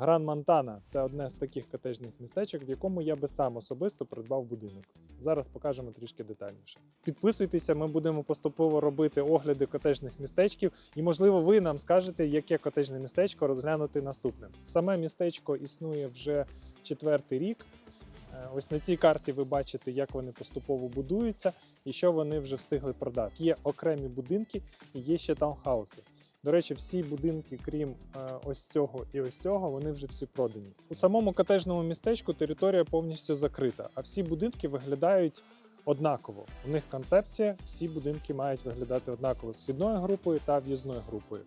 Гран Монтана це одне з таких котежних містечок, в якому я би сам особисто придбав будинок. Зараз покажемо трішки детальніше. Підписуйтеся, ми будемо поступово робити огляди котежних містечків, і можливо, ви нам скажете, яке котежне містечко розглянути наступним. Саме містечко існує вже четвертий рік. Е, Ось на цій карті ви бачите, як вони поступово будуються і що вони вже встигли продати. Є окремі будинки і є ще таунхауси. До речі, всі будинки, крім е, ось цього і ось цього, вони вже всі продані. У самому котежному містечку територія повністю закрита, а всі будинки виглядають однаково. У них концепція: всі будинки мають виглядати однаково східною групою та в'їзною групою.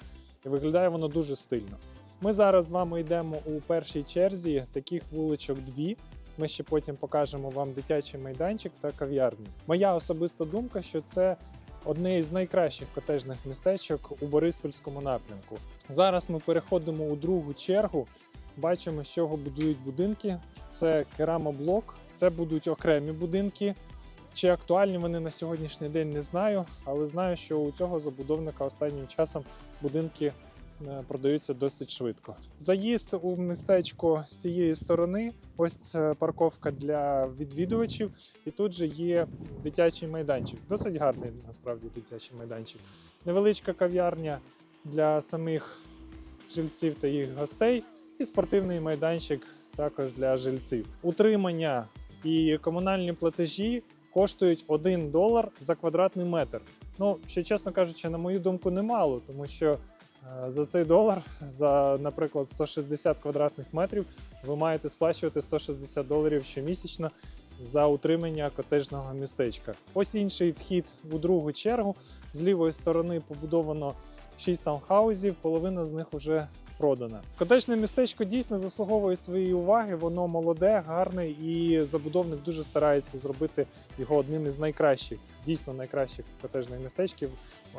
І виглядає воно дуже стильно. Ми зараз з вами йдемо у першій черзі, таких вуличок дві. Ми ще потім покажемо вам дитячий майданчик та кав'ярню. Моя особиста думка, що це одне із найкращих котежних містечок у Бориспільському напрямку. Зараз ми переходимо у другу чергу. Бачимо, з чого будують будинки. Це керамоблок, це будуть окремі будинки. Чи актуальні вони на сьогоднішній день не знаю, але знаю, що у цього забудовника останнім часом будинки продаються досить швидко. Заїзд у містечко з цієї сторони. Ось парковка для відвідувачів, і тут же є дитячий майданчик. Досить гарний насправді дитячий майданчик. Невеличка кав'ярня для самих жильців та їх гостей, і спортивний майданчик також для жильців. Утримання і комунальні платежі коштують 1 долар за квадратний метр. Ну, що чесно кажучи, на мою думку, немало, тому що е, за цей долар, за, наприклад, 160 квадратних метрів, ви маєте сплачувати 160 доларів щомісячно за утримання котежного містечка. Ось інший вхід у другу чергу. З лівої сторони побудовано 6 таунхаузів, половина з них вже продана. Котежне містечко дійсно заслуговує своєї уваги. Воно молоде, гарне, і забудовник дуже старається зробити його одним із найкращих, дійсно найкращих котежних містечків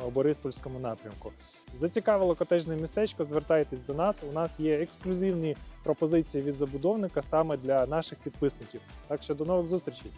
у Бориспольському напрямку. Зацікавило котежне містечко, звертайтесь до нас. У нас є ексклюзивні пропозиції від забудовника саме для наших підписників. Так що до нових зустрічей!